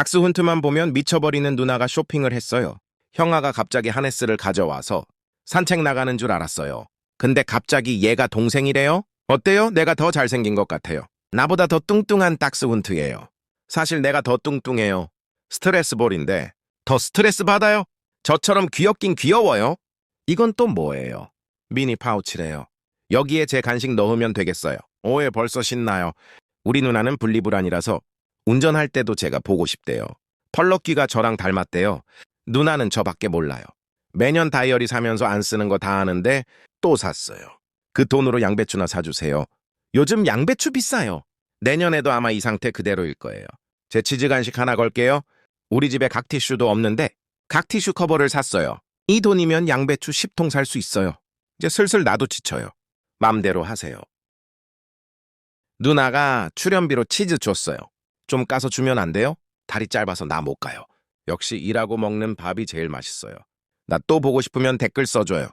닥스훈트만 보면 미쳐버리는 누나가 쇼핑을 했어요. 형아가 갑자기 하네스를 가져와서 산책 나가는 줄 알았어요. 근데 갑자기 얘가 동생이래요? 어때요? 내가 더 잘생긴 것 같아요. 나보다 더 뚱뚱한 닥스훈트예요. 사실 내가 더 뚱뚱해요. 스트레스볼인데 더 스트레스 받아요? 저처럼 귀엽긴 귀여워요? 이건 또 뭐예요? 미니 파우치래요. 여기에 제 간식 넣으면 되겠어요. 오해 벌써 신나요. 우리 누나는 분리불안이라서 운전할 때도 제가 보고 싶대요. 펄럭귀가 저랑 닮았대요. 누나는 저밖에 몰라요. 매년 다이어리 사면서 안 쓰는 거 다 아는데 또 샀어요. 그 돈으로 양배추나 사주세요. 요즘 양배추 비싸요. 내년에도 아마 이 상태 그대로일 거예요. 제 치즈 간식 하나 걸게요. 우리 집에 각티슈도 없는데 각티슈 커버를 샀어요. 이 돈이면 양배추 10통 살 수 있어요. 이제 슬슬 나도 지쳐요. 맘대로 하세요. 누나가 출연비로 치즈 줬어요. 좀 까서 주면 안 돼요? 다리 짧아서 나 못 가요. 역시 일하고 먹는 밥이 제일 맛있어요. 나 또 보고 싶으면 댓글 써줘요.